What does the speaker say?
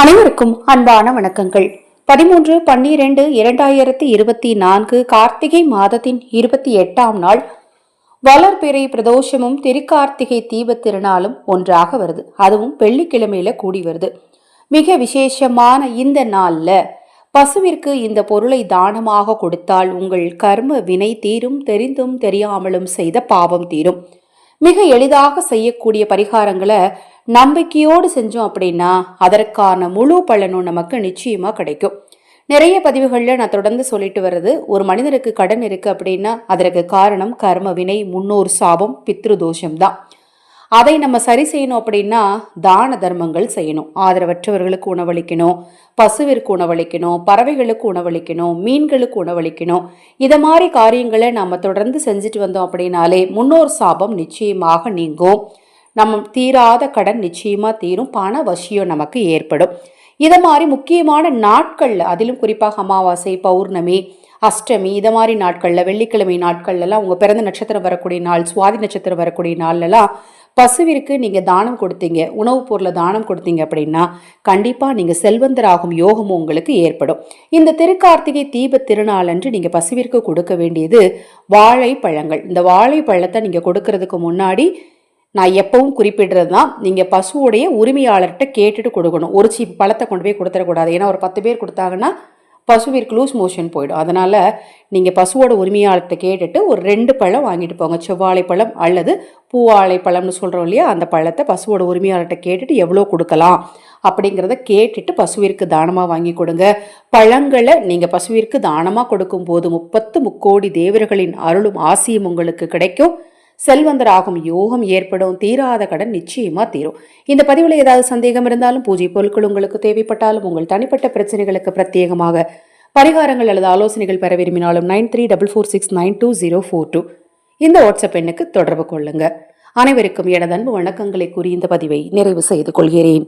அனைவருக்கும் அன்பான வணக்கங்கள். பதிமூன்று பன்னிரண்டு இரண்டாயிரத்தி இருபத்தி நான்கு கார்த்திகை மாதத்தின் இருபத்தி எட்டாம் நாள் வளர்பிறை பிரதோஷமும் திருக்கார்த்திகை தீபத் திருநாளும் ஒன்றாக வருது. அதுவும் வெள்ளிக்கிழமையில கூடி வருது. மிக விசேஷமான இந்த நாள்ல பசுவிற்கு இந்த பொருளை தானமாக கொடுத்தால் உங்கள் கர்ம வினை தீரும் தெரிந்தும் தெரியாமலும் செய்த பாவம் தீரும். மிக எளிதாக செய்யக்கூடிய பரிகாரங்களை நம்பிக்கையோடு செஞ்சோம் அப்படின்னா அதற்கான முழு பலனும் நமக்கு நிச்சயமாக கிடைக்கும். நிறைய பதிவுகளில் நான் தொடர்ந்து சொல்லிட்டு வர்றது ஒரு மனிதனுக்கு கடன் இருக்குது அப்படின்னா அதற்கு காரணம் கர்ம வினை முன்னோர் சாபம் பித்ரு தோஷம் தான். அதை நம்ம சரி செய்யணும் அப்படின்னா தான தர்மங்கள் செய்யணும். ஆதரவற்றவர்களுக்கு உணவளிக்கணும் பசுவிற்கு உணவளிக்கணும் பறவைகளுக்கு உணவளிக்கணும் மீன்களுக்கு உணவளிக்கணும். இதை மாதிரி காரியங்களை நம்ம தொடர்ந்து செஞ்சுட்டு வந்தோம் அப்படின்னாலே முன்னோர் சாபம் நிச்சயமாக நீங்கும். நம்ம தீராத கடன் நிச்சயமாக தீரும் பண வசியம் நமக்கு ஏற்படும். இதை மாதிரி முக்கியமான நாட்களில் அதிலும் குறிப்பாக அமாவாசை பௌர்ணமி அஷ்டமி இதை மாதிரி நாட்களில் வெள்ளிக்கிழமை நாட்கள்லாம் உங்கள் பிறந்த நட்சத்திரம் வரக்கூடிய நாள் சுவாதி நட்சத்திரம் வரக்கூடிய நாள்லலாம் பசுவிற்கு நீங்கள் தானம் கொடுத்தீங்க உணவுப் பொருளை தானம் கொடுத்தீங்க அப்படின்னா கண்டிப்பாக நீங்கள் செல்வந்தராகும் யோகமும் உங்களுக்கு ஏற்படும். இந்த திருக்கார்த்திகை தீப திருநாளன்று நீங்கள் பசுவிற்கு கொடுக்க வேண்டியது வாழைப்பழங்கள். இந்த வாழைப்பழத்தை நீங்கள் கொடுக்கறதுக்கு முன்னாடி நான் எப்பவும் குறிப்பிடுறது தான் நீங்கள் பசுவோடைய உரிமையாளர்கிட்ட கேட்டுட்டு கொடுக்கணும். ஒரு சீப் பழத்தை கொண்டு போய் கொடுத்துடக்கூடாது. ஏன்னா ஒரு பத்து பேர் கொடுத்தாங்கன்னா பசுவிற்கு லூஸ் மோஷன் போயிடும். அதனால் நீங்கள் பசுவோட உரிமையாளர்கிட்ட கேட்டுட்டு ஒரு ரெண்டு பழம் வாங்கிட்டு போங்க. செவ்வாழை பழம் அல்லது பூவாழை பழம்னு சொல்கிறோம் இல்லையா? அந்த பழத்தை பசுவோட உரிமையாளர்கிட்ட கேட்டுட்டு எவ்வளோ கொடுக்கலாம்? அப்படிங்கிறத கேட்டுட்டு பசுவிற்கு தானமாக வாங்கி கொடுங்க. பழங்களை நீங்கள் பசுவிற்கு தானமாக கொடுக்கும்போது முப்பத்து முக்கோடி தேவர்களின் அருளும் ஆசியும் உங்களுக்கு கிடைக்கும். செல்வந்தராகும் யோகம் ஏற்படும் தீராத கடன் நிச்சயமா தீரும். இந்த பதிவில் ஏதாவது சந்தேகம் இருந்தாலும் பூஜை பொருட்கள் உங்களுக்கு தேவைப்பட்டாலும் உங்கள் தனிப்பட்ட பிரச்சனைகளுக்கு பிரத்யேகமாக பரிகாரங்கள் அல்லது ஆலோசனைகள் பெற விரும்பினாலும் nine three double four six nine two zero four two இந்த வாட்ஸ்அப் எண்ணுக்கு தொடர்பு கொள்ளுங்க. அனைவருக்கும் எனது அன்பு வணக்கங்களை கூறி இந்த பதிவை நிறைவு செய்து கொள்கிறேன்.